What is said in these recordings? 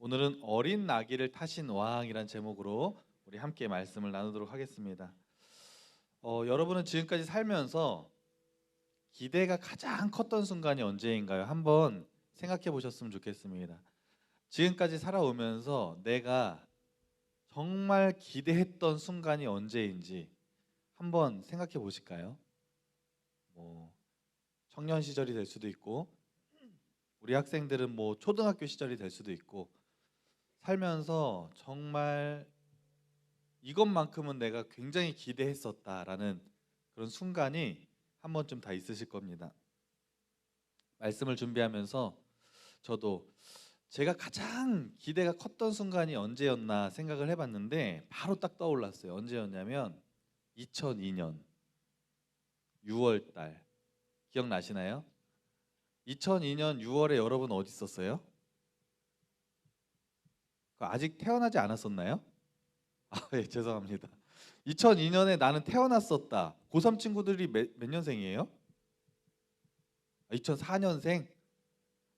오늘은 어린 나귀를 타신 왕이란 제목으로 우리 함께 말씀을 나누도록 하겠습니다. 어, 여러분은 지금까지 살면서 기대가 가장 컸던 순간이 언제인가요? 한번 생각해 보셨으면 좋겠습니다. 지금까지 살아오면서 내가 정말 기대했던 순간이 언제인지 한번 생각해 보실까요? 뭐 청년 시절이 될 수도 있고 우리 학생들은 뭐 초등학교 시절이 될 수도 있고 살면서 정말 이것만큼은 내가 굉장히 기대했었다라는 그런 순간이 한 번쯤 다 있으실 겁니다. 말씀을 준비하면서 저도 제가 가장 기대가 컸던 순간이 언제였나 생각을 해봤는데 바로 딱 떠올랐어요. 언제였냐면 2002년 6월 달 기억나시나요? 2002년 6월에 여러분 어디 있었어요? 그 아직 태어나지 않았었나요? 아, 예, 죄송합니다. 2002년에 나는 태어났었다. 고3 친구들이 몇, 몇 년생이에요? 아, 2004년생?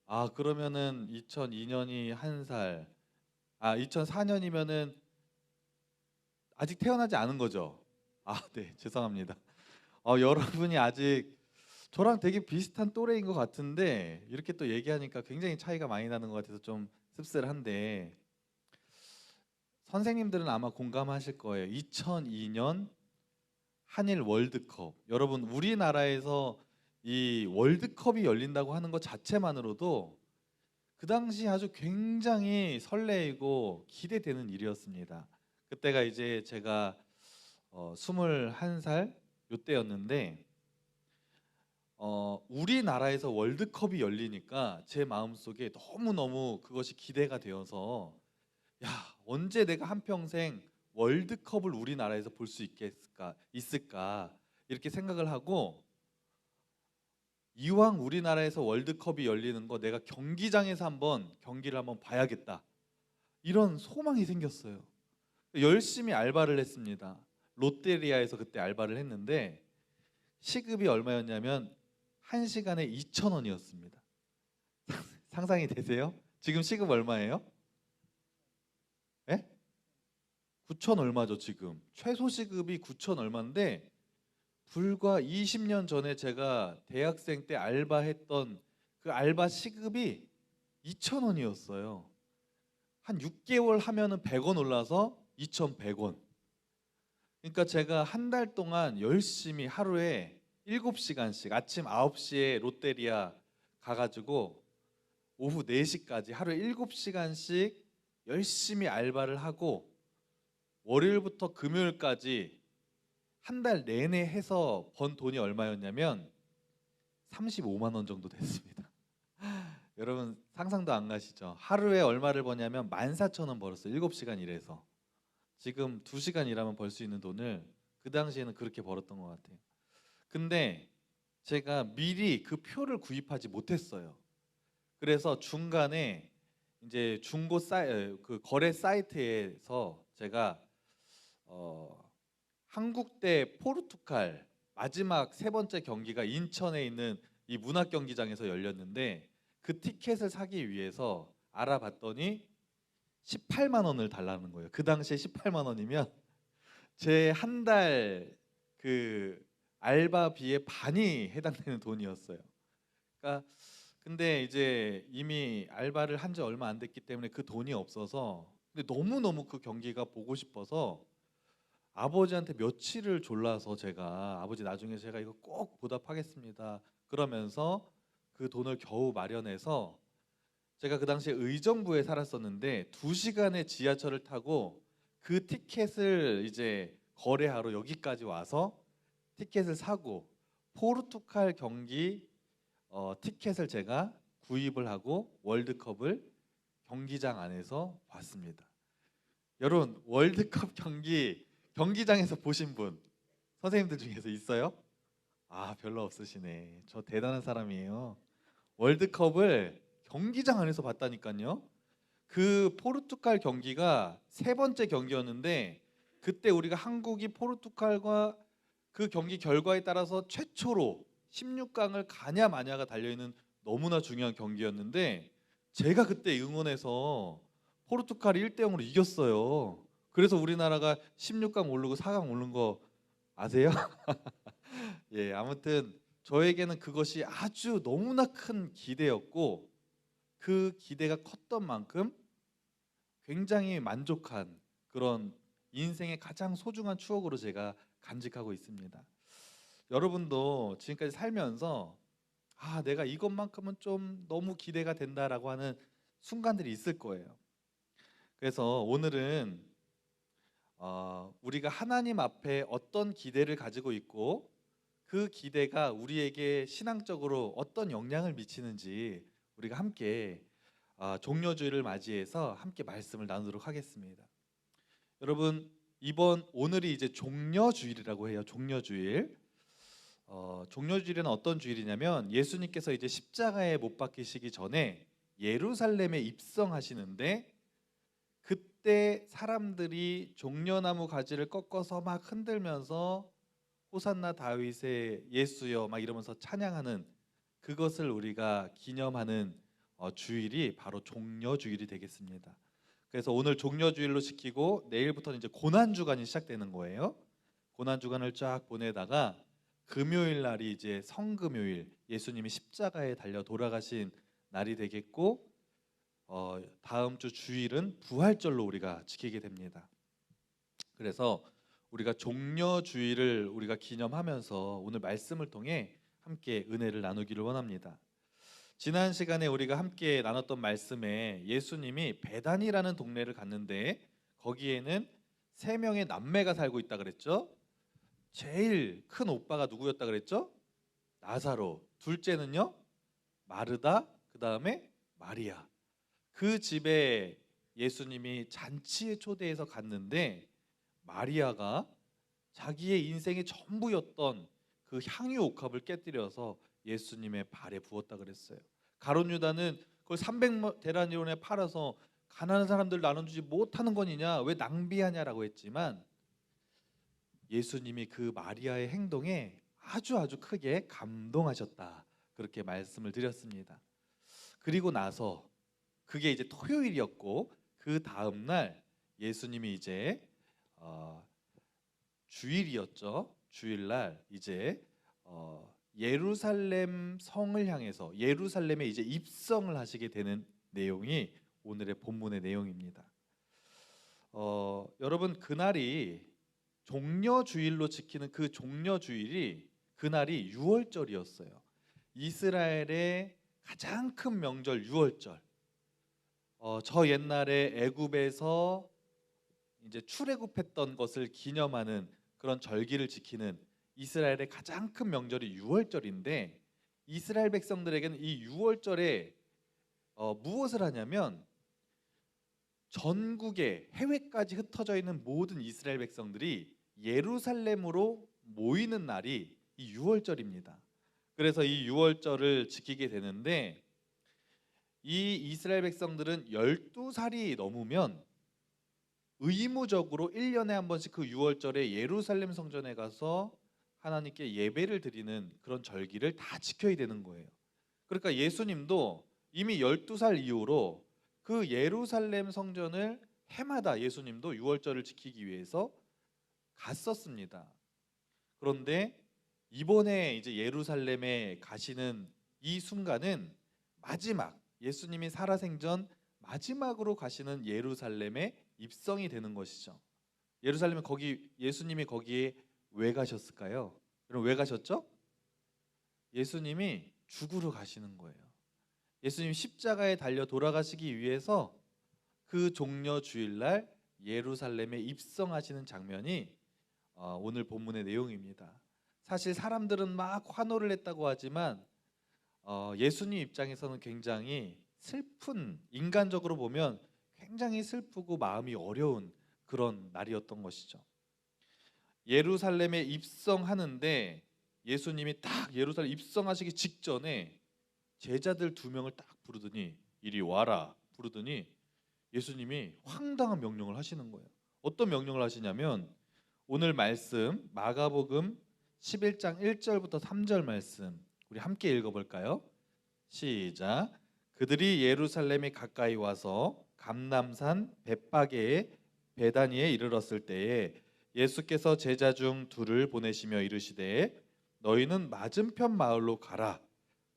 아, 그러면은 2002년이 한 살. 아, 2004년이면은 아직 태어나지 않은 거죠? 아, 네, 죄송합니다. 어, 여러분이 아직 저랑 되게 비슷한 또래인 것 같은데 이렇게 또 얘기하니까 굉장히 차이가 많이 나는 것 같아서 좀 씁쓸한데 선생님들은 아마 공감하실 거예요. 2002년 한일 월드컵. 여러분 우리나라에서 이 월드컵이 열린다고 하는 것 자체만으로도 그 당시 아주 굉장히 설레이고 기대되는 일이었습니다. 그때가 이제 제가 어, 21살 요때였는데 어, 우리나라에서 월드컵이 열리니까 제 마음속에 너무너무 그것이 기대가 되어서 야, 언제 내가 한평생 월드컵을 우리나라에서 볼 수 있겠을까? 있을까? 이렇게 생각을 하고 이왕 우리나라에서 월드컵이 열리는 거 내가 경기장에서 한번 경기를 한번 봐야겠다. 이런 소망이 생겼어요. 열심히 알바를 했습니다. 롯데리아에서 그때 알바를 했는데 시급이 얼마였냐면 한 시간에 2천 원이었습니다. 상상이 되세요? 지금 시급 얼마예요? 예? 9천 얼마죠 지금? 최소 시급이 9천 얼마인데 불과 20년 전에 제가 대학생 때 알바했던 그 알바 시급이 2천 원이었어요. 한 6개월 하면은 100원 올라서 2,100원. 그러니까 제가 한 달 동안 열심히 하루에 7시간씩 아침 9시에 롯데리아 가가지고 오후 4시까지 하루에 7시간씩 열심히 알바를 하고 월요일부터 금요일까지 한 달 내내 해서 번 돈이 얼마였냐면 35만 원 정도 됐습니다. 여러분 상상도 안 가시죠? 하루에 얼마를 버냐면 14,000원 벌었어요. 7시간 일해서. 지금 2시간 일하면 벌 수 있는 돈을 그 당시에는 그렇게 벌었던 것 같아요. 근데 제가 미리 그 표를 구입하지 못했어요. 그래서 중간에 이제 중고 사이 그 거래 사이트에서 제가 어 한국 대 포르투갈 마지막 세 번째 경기가 인천에 있는 이 문학 경기장에서 열렸는데 그 티켓을 사기 위해서 알아봤더니 18만 원을 달라는 거예요. 그 당시에 18만 원이면 제 한 달 그 알바비의 반이 해당되는 돈이었어요. 그러니까 근데 이제 이미 알바를 한 지 얼마 안 됐기 때문에 그 돈이 없어서 근데 너무 너무 그 경기가 보고 싶어서 아버지한테 며칠을 졸라서 제가 아버지 나중에 제가 이거 꼭 보답하겠습니다. 그러면서 그 돈을 겨우 마련해서 제가 그 당시에 의정부에 살았었는데 두 시간의 지하철을 타고 그 티켓을 이제 거래하러 여기까지 와서 티켓을 사고 포르투갈 경기 어, 티켓을 제가 구입을 하고 월드컵을 경기장 안에서 봤습니다. 여러분 월드컵 경기 경기장에서 보신 분 선생님들 중에서 있어요? 아 별로 없으시네. 저 대단한 사람이에요. 월드컵을 경기장 안에서 봤다니까요. 그 포르투갈 경기가 세 번째 경기였는데 그때 우리가 한국이 포르투갈과 그 경기 결과에 따라서 최초로 16강을 가냐 마냐가 달려 있는 너무나 중요한 경기였는데 제가 그때 응원해서 포르투갈이 1대 0으로 이겼어요. 그래서 우리나라가 16강 오르고 4강 오른 거 아세요? 예, 아무튼 저에게는 그것이 아주 너무나 큰 기대였고 그 기대가 컸던 만큼 굉장히 만족한 그런 인생의 가장 소중한 추억으로 제가 간직하고 있습니다. 여러분도 지금까지 살면서 아, 내가 이것만큼은 좀 너무 기대가 된다라고 하는 순간들이 있을 거예요. 그래서 오늘은 어, 우리가 하나님 앞에 어떤 기대를 가지고 있고 그 기대가 우리에게 신앙적으로 어떤 영향을 미치는지 우리가 함께 어, 종려주의를 맞이해서 함께 말씀을 나누도록 하겠습니다. 여러분 이번 오늘이 이제 종려주일이라고 해요. 종려주일. 어, 종려주일은 어떤 주일이냐면 예수님께서 이제 십자가에 못 박히시기 전에 예루살렘에 입성하시는데 그때 사람들이 종려나무 가지를 꺾어서 막 흔들면서 호산나 다윗의 예수여 막 이러면서 찬양하는 그것을 우리가 기념하는 어, 주일이 바로 종려 주일이 되겠습니다. 그래서 오늘 종려 주일로 지키고 내일부터는 이제 고난 주간이 시작되는 거예요. 고난 주간을 쫙 보내다가 금요일 날이 이제 성금요일 예수님이 십자가에 달려 돌아가신 날이 되겠고 어, 다음 주 주일은 부활절로 우리가 지키게 됩니다. 그래서 우리가 종려 주일을 우리가 기념하면서 오늘 말씀을 통해 함께 은혜를 나누기를 원합니다. 지난 시간에 우리가 함께 나눴던 말씀에 예수님이 베단이라는 동네를 갔는데 거기에는 세 명의 남매가 살고 있다 그랬죠. 제일 큰 오빠가 누구였다 그랬죠? 나사로. 둘째는요? 마르다. 그 다음에 마리아. 그 집에 예수님이 잔치에 초대해서 갔는데 마리아가 자기의 인생의 전부였던 그 향유 옥합을 깨뜨려서 예수님의 발에 부었다 그랬어요. 가론 유다는 그걸 300 데나리온에 팔아서 가난한 사람들 나눠주지 못하는 거니냐 왜 낭비하냐라고 했지만 예수님이 그 마리아의 행동에 아주 아주 크게 감동하셨다 그렇게 말씀을 드렸습니다. 그리고 나서 그게 이제 토요일이었고 그 다음 날 예수님이 이제 어, 주일이었죠. 주일날 이제 어, 예루살렘 성을 향해서 예루살렘에 이제 입성을 하시게 되는 내용이 오늘의 본문의 내용입니다. 어, 여러분 그날이 종려 주일로 지키는 그 종려 주일이 그날이 유월절이었어요. 이스라엘의 가장 큰 명절 유월절. 어, 저 옛날에 애굽에서 이제 출애굽했던 것을 기념하는 그런 절기를 지키는 이스라엘의 가장 큰 명절이 유월절인데 이스라엘 백성들에게는 이 유월절에 어, 무엇을 하냐면 전국에 해외까지 흩어져 있는 모든 이스라엘 백성들이 예루살렘으로 모이는 날이 이 유월절입니다. 그래서 이 유월절을 지키게 되는데 이 이스라엘 백성들은 12살이 넘으면 의무적으로 1년에 한 번씩 그 유월절에 예루살렘 성전에 가서 하나님께 예배를 드리는 그런 절기를 다 지켜야 되는 거예요. 그러니까 예수님도 이미 12살 이후로 그 예루살렘 성전을 해마다 예수님도 유월절을 지키기 위해서 갔었습니다. 그런데 이번에 이제 예루살렘에 가시는 이 순간은 마지막 예수님이 살아생전 마지막으로 가시는 예루살렘에 입성이 되는 것이죠. 예루살렘에 거기 예수님이 거기에 왜 가셨을까요? 여러분 왜 가셨죠? 예수님이 죽으러 가시는 거예요. 예수님 십자가에 달려 돌아가시기 위해서 그 종려 주일날 예루살렘에 입성하시는 장면이 어, 오늘 본문의 내용입니다. 사실 사람들은 막 환호를 했다고 하지만 어, 예수님 입장에서는 굉장히 슬픈 인간적으로 보면 굉장히 슬프고 마음이 어려운 그런 날이었던 것이죠. 예루살렘에 입성하는데 예수님이 딱 예루살렘 입성하시기 직전에 제자들 두 명을 딱 부르더니 이리 와라 부르더니 예수님이 황당한 명령을 하시는 거예요. 어떤 명령을 하시냐면 오늘 말씀 마가복음 11장 1절부터 3절 말씀 우리 함께 읽어 볼까요? 시작. 그들이 예루살렘에 가까이 와서 감남산 벳바게의 베다니에 이르렀을 때에 예수께서 제자 중 둘을 보내시며 이르시되 너희는 맞은편 마을로 가라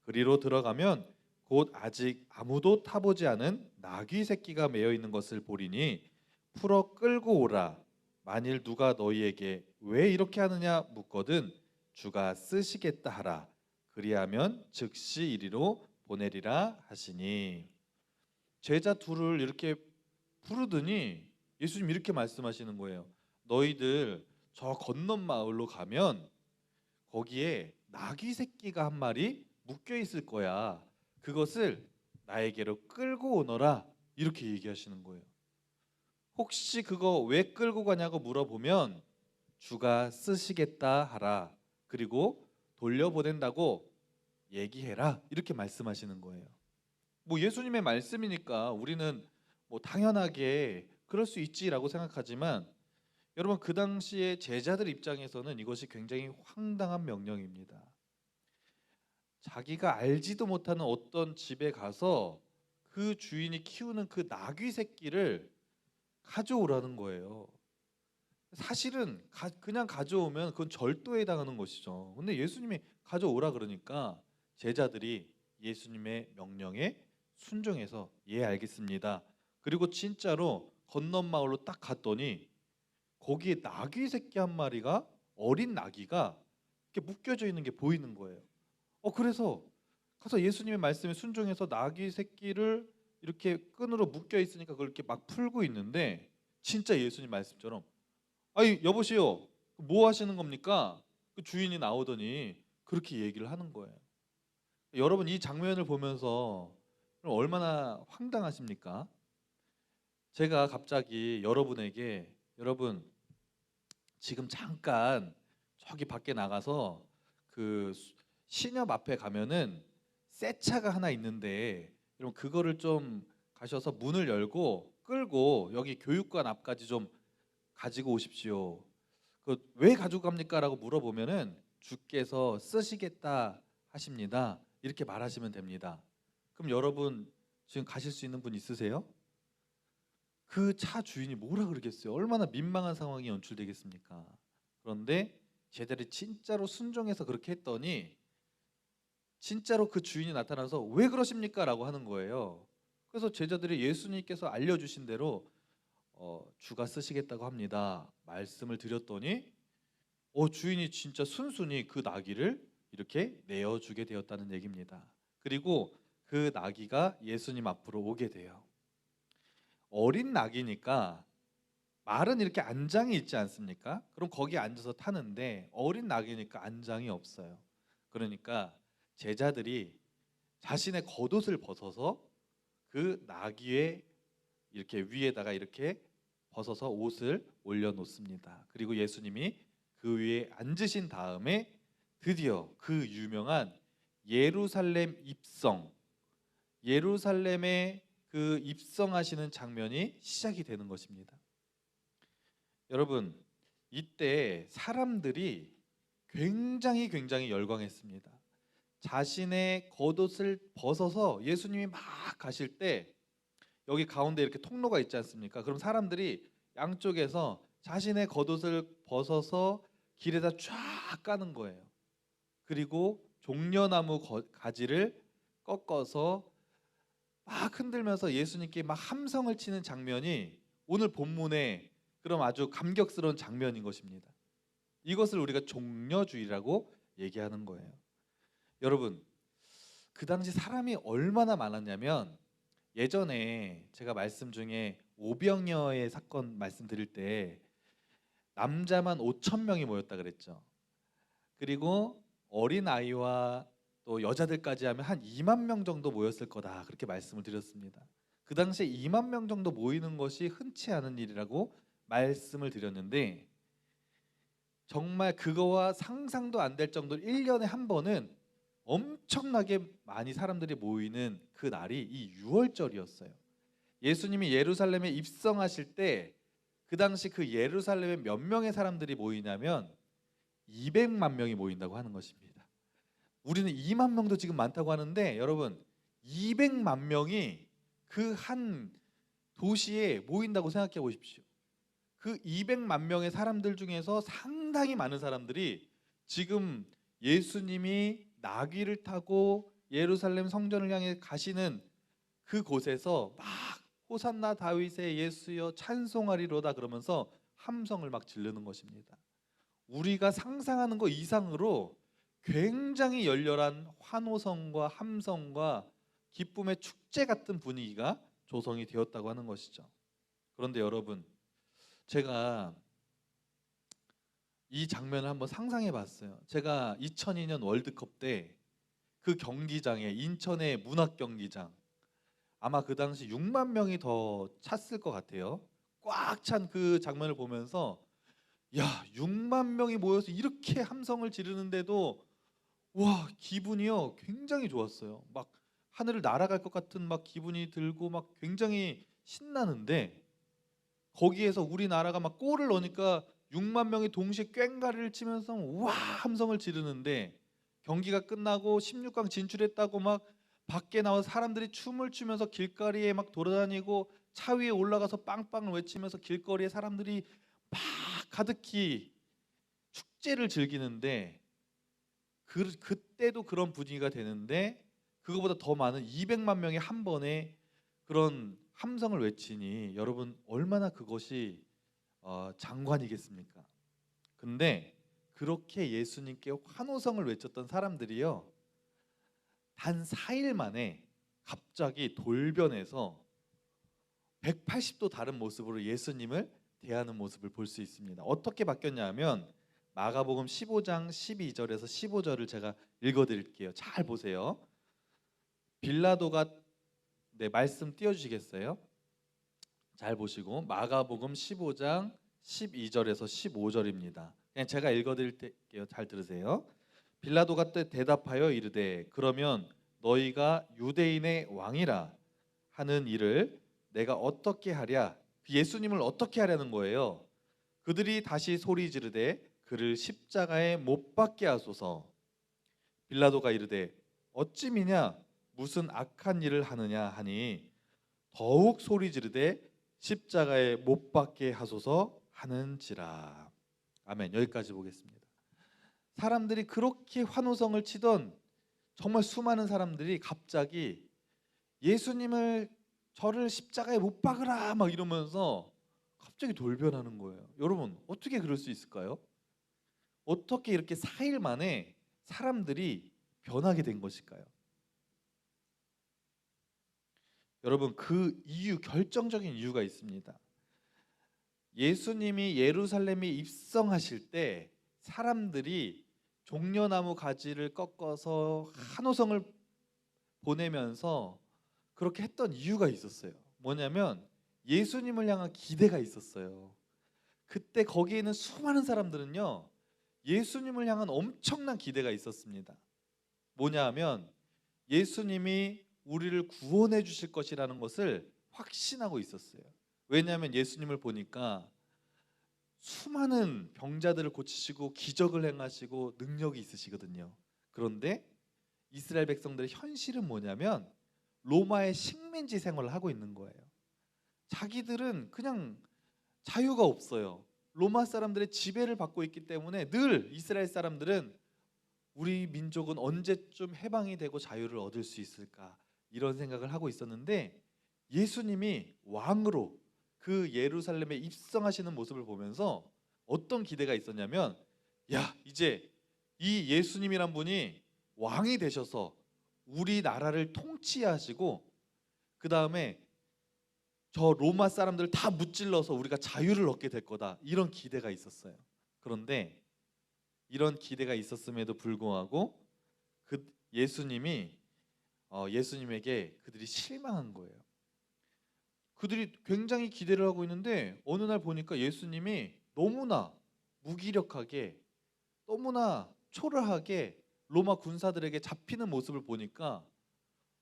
그리로 들어가면 곧 아직 아무도 타보지 않은 나귀 새끼가 매어 있는 것을 보리니 풀어 끌고 오라 만일 누가 너희에게 왜 이렇게 하느냐 묻거든 주가 쓰시겠다 하라 그리하면 즉시 이리로 보내리라 하시니 제자 둘을 이렇게 부르더니 예수님 이렇게 말씀하시는 거예요. 너희들 저 건넌 마을로 가면 거기에 나귀 새끼가 한 마리 묶여 있을 거야. 그것을 나에게로 끌고 오너라. 이렇게 얘기하시는 거예요. 혹시 그거 왜 끌고 가냐고 물어보면 주가 쓰시겠다 하라. 그리고 돌려보낸다고 얘기해라. 이렇게 말씀하시는 거예요. 뭐 예수님의 말씀이니까 우리는 뭐 당연하게 그럴 수 있지라고 생각하지만 여러분 그 당시에 제자들 입장에서는 이것이 굉장히 황당한 명령입니다. 자기가 알지도 못하는 어떤 집에 가서 그 주인이 키우는 그 나귀 새끼를 가져오라는 거예요. 사실은 가- 그냥 가져오면 그건 절도에 해당하는 것이죠. 근데 예수님이 가져오라 그러니까 제자들이 예수님의 명령에 순종해서 예 알겠습니다. 그리고 진짜로 건넌 마을로 딱 갔더니 거기에 나귀 새끼 한 마리가 어린 나귀가 이렇게 묶여져 있는 게 보이는 거예요. 어 그래서 가서 예수님의 말씀에 순종해서 나귀 새끼를 이렇게 끈으로 묶여 있으니까 그걸 이렇게 막 풀고 있는데 진짜 예수님 말씀처럼 아니 여보시오 뭐 하시는 겁니까? 그 주인이 나오더니 그렇게 얘기를 하는 거예요. 여러분 이 장면을 보면서 얼마나 황당하십니까? 제가 갑자기 여러분에게 여러분 지금 잠깐 저기 밖에 나가서 그 수- 시협 앞에 가면은 새 차가 하나 있는데 여러분 그거를 좀 가셔서 문을 열고 끌고 여기 교육관 앞까지 좀 가지고 오십시오. 그 왜 가지고 갑니까라고 물어보면은 주께서 쓰시겠다 하십니다. 이렇게 말하시면 됩니다. 그럼 여러분 지금 가실 수 있는 분 있으세요? 그 차 주인이 뭐라 그러겠어요? 얼마나 민망한 상황이 연출되겠습니까? 그런데 제자들이 진짜로 순종해서 그렇게 했더니 진짜로 그 주인이 나타나서 왜 그러십니까?라고 하는 거예요. 그래서 제자들이 예수님께서 알려주신 대로 어, 주가 쓰시겠다고 합니다. 말씀을 드렸더니 어, 주인이 진짜 순순히 그 나귀를 이렇게 내어주게 되었다는 얘기입니다. 그리고 그 나귀가 예수님 앞으로 오게 돼요. 어린 나귀니까 말은 이렇게 안장이 있지 않습니까? 그럼 거기 앉아서 타는데 어린 나귀니까 안장이 없어요. 그러니까 제자들이 자신의 겉옷을 벗어서 그 나귀의 이렇게 위에다가 이렇게 벗어서 옷을 올려놓습니다. 그리고 예수님이 그 위에 앉으신 다음에 드디어 그 유명한 예루살렘 입성, 예루살렘에 그 입성하시는 장면이 시작이 되는 것입니다. 여러분, 이때 사람들이 굉장히 굉장히 열광했습니다. 자신의 겉옷을 벗어서 예수님이 막 가실 때 여기 가운데 이렇게 통로가 있지 않습니까? 그럼 사람들이 양쪽에서 자신의 겉옷을 벗어서 길에다 쫙 까는 거예요. 그리고 종려나무 거- 가지를 꺾어서 막 흔들면서 예수님께 막 함성을 치는 장면이 오늘 본문에 그럼 아주 감격스러운 장면인 것입니다. 이것을 우리가 종려주의라고 얘기하는 거예요. 여러분, 그 당시 사람이 얼마나 많았냐면 예전에 제가 말씀 중에 오병이어의 사건 말씀드릴 때 남자만 5천 명이 모였다 그랬죠. 그리고 어린 아이와 또 여자들까지 하면 한 2만 명 정도 모였을 거다 그렇게 말씀을 드렸습니다. 그 당시에 2만 명 정도 모이는 것이 흔치 않은 일이라고 말씀을 드렸는데 정말 그거와 상상도 안 될 정도로 1년에 한 번은 엄청나게 많이 사람들이 모이는 그 날이 이 유월절이었어요. 예수님이 예루살렘에 입성하실 때 그 당시 그 예루살렘에 몇 명의 사람들이 모이냐면 200만 명이 모인다고 하는 것입니다. 우리는 2만 명도 지금 많다고 하는데 여러분 200만 명이 그 한 도시에 모인다고 생각해 보십시오. 그 200만 명의 사람들 중에서 상당히 많은 사람들이 지금 예수님이 나귀를 타고 예루살렘 성전을 향해 가시는 그 곳에서 막 호산나 다윗의 예수여 찬송하리로다 그러면서 함성을 막 지르는 것입니다. 우리가 상상하는 것 이상으로 굉장히 열렬한 환호성과 함성과 기쁨의 축제 같은 분위기가 조성이 되었다고 하는 것이죠. 그런데 여러분, 제가 이 장면을 한번 상상해 봤어요. 제가 2002년 월드컵 때 그 경기장에 인천의 문학 경기장 아마 그 당시 6만 명이 더 찼을 것 같아요. 꽉 찬 그 장면을 보면서 야, 6만 명이 모여서 이렇게 함성을 지르는데도 와, 기분이요. 굉장히 좋았어요. 막 하늘을 날아갈 것 같은 막 기분이 들고 막 굉장히 신나는데 거기에서 우리나라가 막 골을 넣으니까 6만 명이 동시에 꽹가리를 치면서 와 함성을 지르는데 경기가 끝나고 16강 진출했다고 막 밖에 나와 서 사람들이 춤을 추면서 길거리에 막 돌아다니고 차 위에 올라가서 빵빵을 외치면서 길거리에 사람들이 막 가득히 축제를 즐기는데 그 그때도 그런 분위기가 되는데 그거보다 더 많은 200만 명이 한 번에 그런 함성을 외치니 여러분 얼마나 그것이 어, 장관이겠습니까? 근데 그렇게 예수님께 환호성을 외쳤던 사람들이요 단 4일 만에 갑자기 돌변해서 180도 다른 모습으로 예수님을 대하는 모습을 볼 수 있습니다. 어떻게 바뀌었냐면 마가복음 15장 12절에서 15절을 제가 읽어 드릴게요. 잘 보세요. 빌라도가 네 말씀 띄워 주시겠어요? 잘 보시고 마가복음 15장 12절에서 15절입니다. 그냥 제가 읽어드릴게요. 잘 들으세요. 빌라도가 때 대답하여 이르되 그러면 너희가 유대인의 왕이라 하는 일을 내가 어떻게 하랴? 예수님을 어떻게 하려는 거예요? 그들이 다시 소리 지르되 그를 십자가에 못 박게 하소서. 빌라도가 이르되 어찌미냐 무슨 악한 일을 하느냐 하니 더욱 소리 지르되 십자가에 못 박게 하소서 하는지라. 아멘. 여기까지 보겠습니다. 사람들이 그렇게 환호성을 치던 정말 수많은 사람들이 갑자기 예수님을 저를 십자가에 못 박으라 막 이러면서 갑자기 돌변하는 거예요. 여러분 어떻게 그럴 수 있을까요? 어떻게 이렇게 4일 만에 사람들이 변하게 된 것일까요? 여러분 그 이유 결정적인 이유가 있습니다. 예수님이 예루살렘에 입성하실 때 사람들이 종려나무 가지를 꺾어서 한호성을 보내면서 그렇게 했던 이유가 있었어요. 뭐냐면 예수님을 향한 기대가 있었어요. 그때 거기에 있는 수많은 사람들은요. 예수님을 향한 엄청난 기대가 있었습니다. 뭐냐 하면 예수님이 우리를 구원해 주실 것이라는 것을 확신하고 있었어요. 왜냐하면 예수님을 보니까 수많은 병자들을 고치시고 기적을 행하시고 능력이 있으시거든요. 그런데 이스라엘 백성들의 현실은 뭐냐면 로마의 식민지 생활을 하고 있는 거예요. 자기들은 그냥 자유가 없어요. 로마 사람들의 지배를 받고 있기 때문에 늘 이스라엘 사람들은 우리 민족은 언제쯤 해방이 되고 자유를 얻을 수 있을까 이런 생각을 하고 있었는데 예수님이 왕으로 그 예루살렘에 입성하시는 모습을 보면서 어떤 기대가 있었냐면 야 이제 이 예수님이란 분이 왕이 되셔서 우리 나라를 통치하시고 그 다음에 저 로마 사람들 다 무찔러서 우리가 자유를 얻게 될 거다 이런 기대가 있었어요. 그런데 이런 기대가 있었음에도 불구하고 그 예수님이 어, 예수님에게 그들이 실망한 거예요. 그들이 굉장히 기대를 하고 있는데 어느 날 보니까 예수님이 너무나 무기력하게 너무나 초라하게 로마 군사들에게 잡히는 모습을 보니까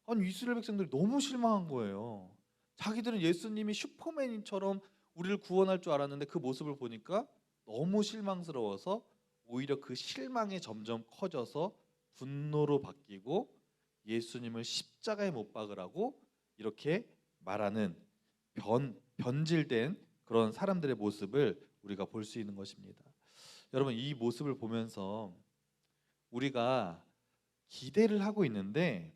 아니 이스라엘 백성들이 너무 실망한 거예요. 자기들은 예수님이 슈퍼맨처럼 우리를 구원할 줄 알았는데 그 모습을 보니까 너무 실망스러워서 오히려 그 실망이 점점 커져서 분노로 바뀌고 예수님을 십자가에 못 박으라고 이렇게 말하는 변 변질된 그런 사람들의 모습을 우리가 볼 수 있는 것입니다. 여러분 이 모습을 보면서 우리가 기대를 하고 있는데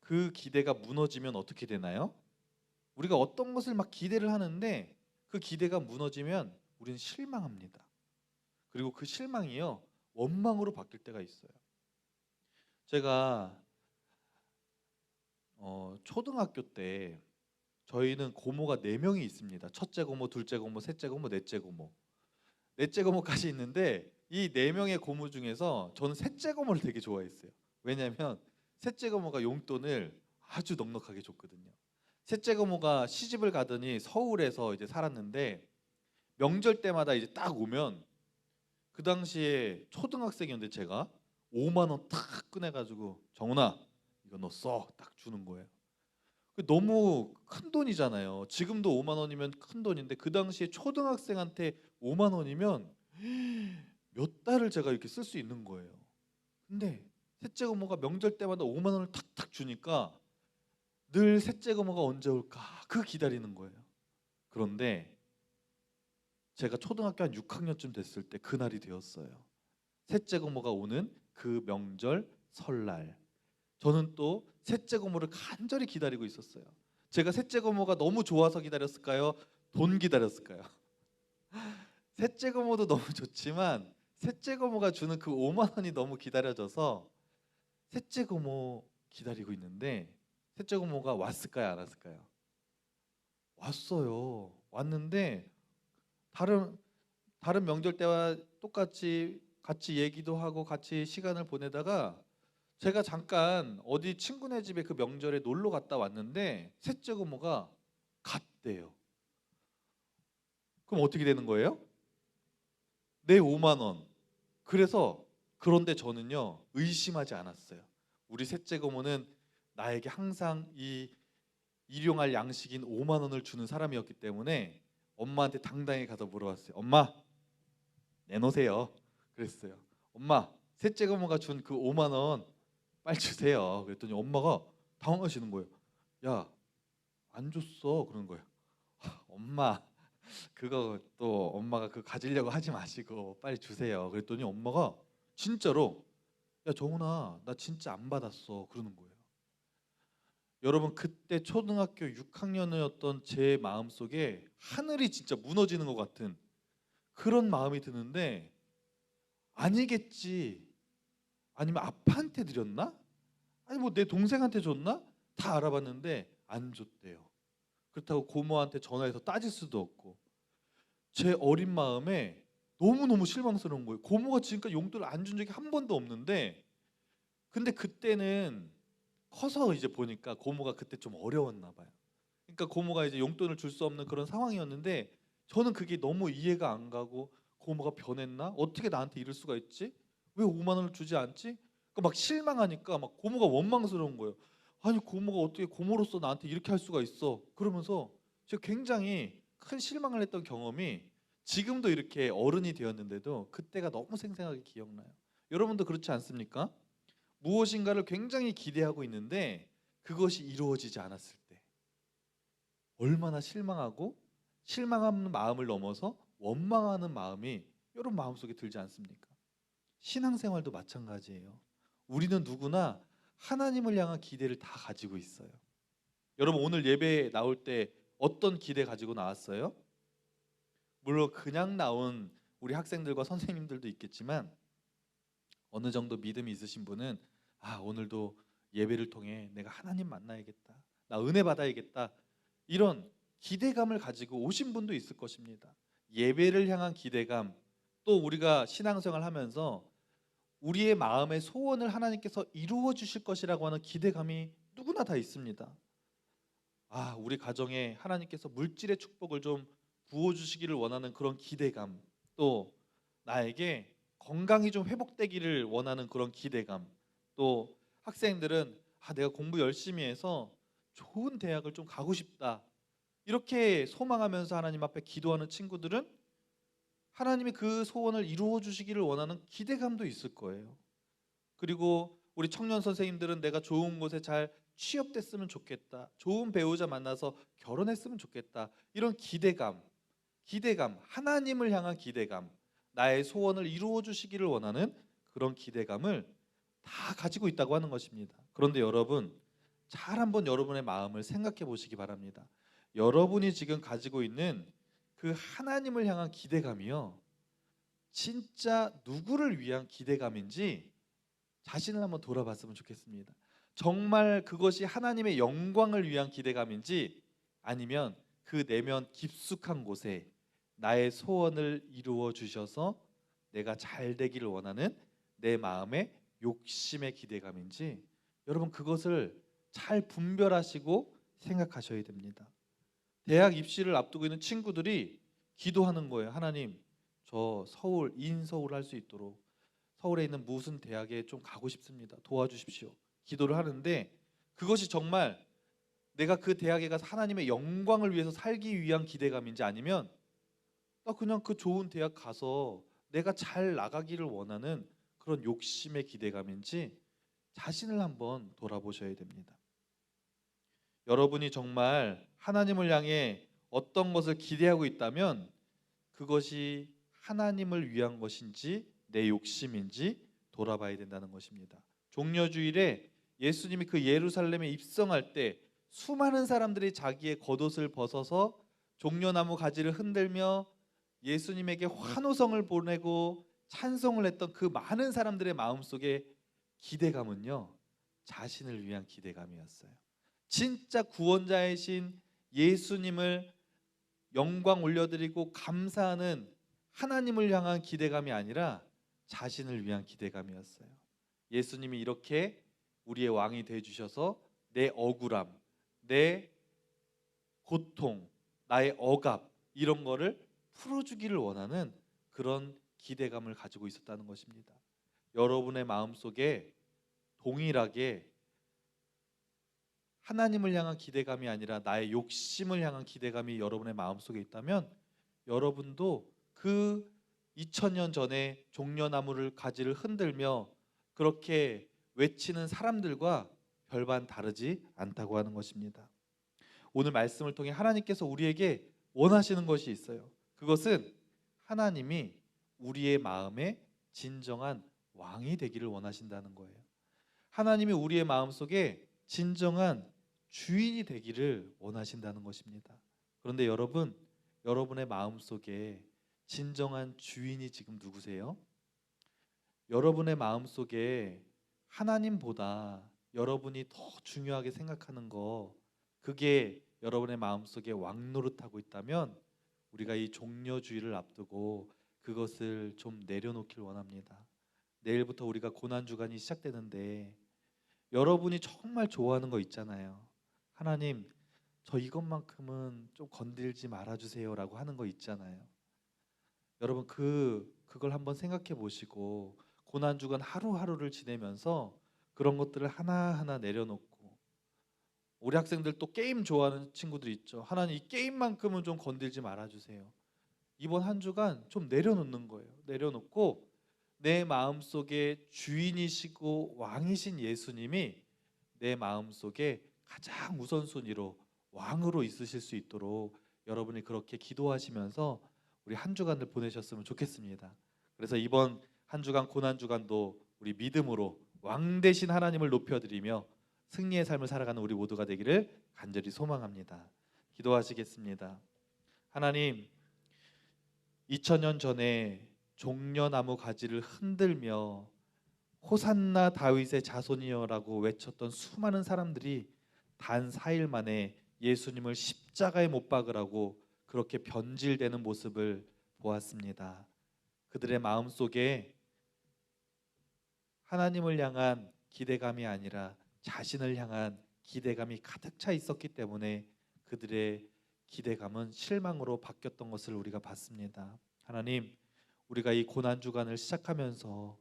그 기대가 무너지면 어떻게 되나요? 우리가 어떤 것을 막 기대를 하는데 그 기대가 무너지면 우리는 실망합니다. 그리고 그 실망이요 원망으로 바뀔 때가 있어요. 제가 어, 초등학교 때 저희는 고모가 네 명이 있습니다. 첫째 고모, 둘째 고모, 셋째 고모, 넷째 고모. 넷째 고모까지 있는데 이 네 명의 고모 중에서 저는 셋째 고모를 되게 좋아했어요. 왜냐하면 셋째 고모가 용돈을 아주 넉넉하게 줬거든요. 셋째 고모가 시집을 가더니 서울에서 이제 살았는데 명절 때마다 이제 딱 오면 그 당시에 초등학생이었는데 제가 5만 원 탁 꺼내가지고 정훈아 이거 너 써 딱 주는 거예요. 그 너무 큰 돈이잖아요. 지금도 5만 원이면 큰 돈인데 그 당시에 초등학생한테 5만 원이면 몇 달을 제가 이렇게 쓸 수 있는 거예요. 근데 셋째 고모가 명절 때마다 5만 원을 탁탁 주니까 늘 셋째 고모가 언제 올까 그 기다리는 거예요. 그런데 제가 초등학교 한 6학년쯤 됐을 때 그날이 되었어요. 셋째 고모가 오는 그 명절 설날. 저는 또 셋째 고모를 간절히 기다리고 있었어요. 제가 셋째 고모가 너무 좋아서 기다렸을까요? 돈 기다렸을까요? 셋째 고모도 너무 좋지만 셋째 고모가 주는 그 5만 원이 너무 기다려져서 셋째 고모 기다리고 있는데 셋째 고모가 왔을까요, 안 왔을까요? 왔어요. 왔는데 다른 다른 명절 때와 똑같이 같이 얘기도 하고 같이 시간을 보내다가 제가 잠깐 어디 친구네 집에 그 명절에 놀러 갔다 왔는데 셋째 고모가 갔대요. 그럼 어떻게 되는 거예요? 내 5만 원. 그래서 그런데 저는요 의심하지 않았어요. 우리 셋째 고모는 나에게 항상 이 일용할 양식인 5만 원을 주는 사람이었기 때문에 엄마한테 당당히 가서 물어봤어요. 엄마 내놓으세요. 그랬어요. 엄마 셋째 고모가 준 그 5만 원 빨리 주세요. 그랬더니 엄마가 당황하시는 거예요. 야 안 줬어 그러는 거예요. 하, 엄마 그거 또 엄마가 그 가지려고 하지 마시고 빨리 주세요. 그랬더니 엄마가 진짜로 야 정훈아 나 진짜 안 받았어 그러는 거예요. 여러분 그때 초등학교 6학년이었던 제 마음 속에 하늘이 진짜 무너지는 것 같은 그런 마음이 드는데 아니겠지 아니면 아빠한테 드렸나 아니 뭐 내 동생한테 줬나 다 알아봤는데 안 줬대요 그렇다고 고모한테 전화해서 따질 수도 없고 제 어린 마음에 너무 너무 실망스러운 거예요 고모가 지금까지 용돈을 안 준 적이 한 번도 없는데 근데 그때는 커서 이제 보니까 고모가 그때 좀 어려웠나 봐요. 그러니까 고모가 이제 용돈을 줄 수 없는 그런 상황이었는데 저는 그게 너무 이해가 안 가고 고모가 변했나? 어떻게 나한테 이럴 수가 있지? 왜 5만 원을 주지 않지? 그러니까 막 실망하니까 막 고모가 원망스러운 거예요. 아니 고모가 어떻게 고모로서 나한테 이렇게 할 수가 있어? 그러면서 제가 굉장히 큰 실망을 했던 경험이 지금도 이렇게 어른이 되었는데도 그때가 너무 생생하게 기억나요. 여러분도 그렇지 않습니까? 무엇인가를 굉장히 기대하고 있는데 그것이 이루어지지 않았을 때 얼마나 실망하고 실망하는 마음을 넘어서 원망하는 마음이 여러분 마음속에 들지 않습니까? 신앙생활도 마찬가지예요. 우리는 누구나 하나님을 향한 기대를 다 가지고 있어요. 여러분 오늘 예배 나올 때 어떤 기대 가지고 나왔어요? 물론 그냥 나온 우리 학생들과 선생님들도 있겠지만 어느 정도 믿음이 있으신 분은 아 오늘도 예배를 통해 내가 하나님 만나야겠다 나 은혜 받아야겠다 이런 기대감을 가지고 오신 분도 있을 것입니다 예배를 향한 기대감 또 우리가 신앙생활 하면서 우리의 마음의 소원을 하나님께서 이루어 주실 것이라고 하는 기대감이 누구나 다 있습니다. 아 우리 가정에 하나님께서 물질의 축복을 좀 부어 주시기를 원하는 그런 기대감 또 나에게 건강이 좀 회복되기를 원하는 그런 기대감 또 학생들은 아 내가 공부 열심히 해서 좋은 대학을 좀 가고 싶다. 이렇게 소망하면서 하나님 앞에 기도하는 친구들은 하나님이 그 소원을 이루어 주시기를 원하는 기대감도 있을 거예요. 그리고 우리 청년 선생님들은 내가 좋은 곳에 잘 취업됐으면 좋겠다. 좋은 배우자 만나서 결혼했으면 좋겠다. 이런 기대감, 기대감, 하나님을 향한 기대감, 나의 소원을 이루어 주시기를 원하는 그런 기대감을 다 가지고 있다고 하는 것입니다. 그런데 여러분, 잘 한번 여러분의 마음을 생각해 보시기 바랍니다. 여러분이 지금 가지고 있는 그 하나님을 향한 기대감이요. 진짜 누구를 위한 기대감인지 자신을 한번 돌아봤으면 좋겠습니다. 정말 그것이 하나님의 영광을 위한 기대감인지 아니면 그 내면 깊숙한 곳에 나의 소원을 이루어 주셔서 내가 잘 되기를 원하는 내 마음의 욕심의 기대감인지 여러분 그것을 잘 분별하시고 생각하셔야 됩니다. 대학 입시를 앞두고 있는 친구들이 기도하는 거예요. 하나님, 저 서울 인서울 할 수 있도록 서울에 있는 무슨 대학에 좀 가고 싶습니다. 도와주십시오. 기도를 하는데 그것이 정말 내가 그 대학에 가서 하나님의 영광을 위해서 살기 위한 기대감인지 아니면 나 그냥 그 좋은 대학 가서 내가 잘 나가기를 원하는 그런 욕심의 기대감인지 자신을 한번 돌아보셔야 됩니다. 여러분이 정말 하나님을 향해 어떤 것을 기대하고 있다면 그것이 하나님을 위한 것인지 내 욕심인지 돌아봐야 된다는 것입니다. 종려주일에 예수님이 그 예루살렘에 입성할 때 수많은 사람들이 자기의 겉옷을 벗어서 종려나무 가지를 흔들며 예수님에게 환호성을 보내고 찬송을 했던 그 많은 사람들의 마음속에 기대감은요. 자신을 위한 기대감이었어요. 진짜 구원자이신 예수님을 영광 올려드리고 감사하는 하나님을 향한 기대감이 아니라 자신을 위한 기대감이었어요. 예수님이 이렇게 우리의 왕이 돼 주셔서 내 억울함, 내 고통, 나의 억압 이런 거를 풀어 주기를 원하는 그런 기대감을 가지고 있었다는 것입니다. 여러분의 마음속에 동일하게 하나님을 향한 기대감이 아니라 나의 욕심을 향한 기대감이 여러분의 마음속에 있다면 여러분도 그 2000년 전에 종려나무를 가지를 흔들며 그렇게 외치는 사람들과 별반 다르지 않다고 하는 것입니다. 오늘 말씀을 통해 하나님께서 우리에게 원하시는 것이 있어요. 그것은 하나님이 우리의 마음에 진정한 왕이 되기를 원하신다는 거예요. 하나님이 우리의 마음속에 진정한 주인이 되기를 원하신다는 것입니다. 그런데 여러분, 여러분의 마음 속에 진정한 주인이 지금 누구세요? 여러분의 마음 속에 하나님보다 여러분이 더 중요하게 생각하는 거 그게 여러분의 마음 속에 왕노릇하고 있다면 우리가 이 종려주의를 앞두고 그것을 좀 내려놓길 원합니다. 내일부터 우리가 고난 주간이 시작되는데 여러분이 정말 좋아하는 거 있잖아요. 하나님, 저 이것만큼은 좀 건들지 말아 주세요라고 하는 거 있잖아요. 여러분 그 그걸 한번 생각해 보시고 고난 주간 하루하루를 지내면서 그런 것들을 하나하나 내려놓고 우리 학생들 또 게임 좋아하는 친구들 있죠. 하나님 이 게임만큼은 좀 건들지 말아 주세요. 이번 한 주간 좀 내려놓는 거예요. 내려놓고 내 마음 속에 주인이시고 왕이신 예수님이 내 마음 속에 가장 우선순위로 왕으로 있으실 수 있도록 여러분이 그렇게 기도하시면서 우리 한 주간을 보내셨으면 좋겠습니다. 그래서 이번 한 주간 고난 주간도 우리 믿음으로 왕 대신 하나님을 높여드리며 승리의 삶을 살아가는 우리 모두가 되기를 간절히 소망합니다. 기도하시겠습니다. 하나님, 2000년 전에 종려나무 가지를 흔들며 호산나 다윗의 자손이여라고 외쳤던 수많은 사람들이 단 4일 만에 예수님을 십자가에 못 박으라고 그렇게 변질되는 모습을 보았습니다. 그들의 마음 속에 하나님을 향한 기대감이 아니라 자신을 향한 기대감이 가득 차 있었기 때문에 그들의 기대감은 실망으로 바뀌었던 것을 우리가 봤습니다. 하나님, 우리가 이 고난 주간을 시작하면서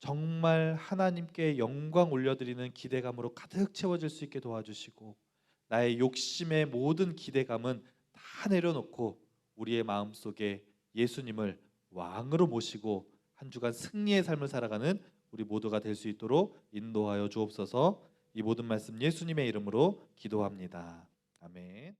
정말 하나님께 영광 올려드리는 기대감으로 가득 채워질 수 있게 도와주시고 나의 욕심의 모든 기대감은 다 내려놓고 우리의 마음 속에 예수님을 왕으로 모시고 한 주간 승리의 삶을 살아가는 우리 모두가 될 수 있도록 인도하여 주옵소서. 이 모든 말씀 예수님의 이름으로 기도합니다. 아멘.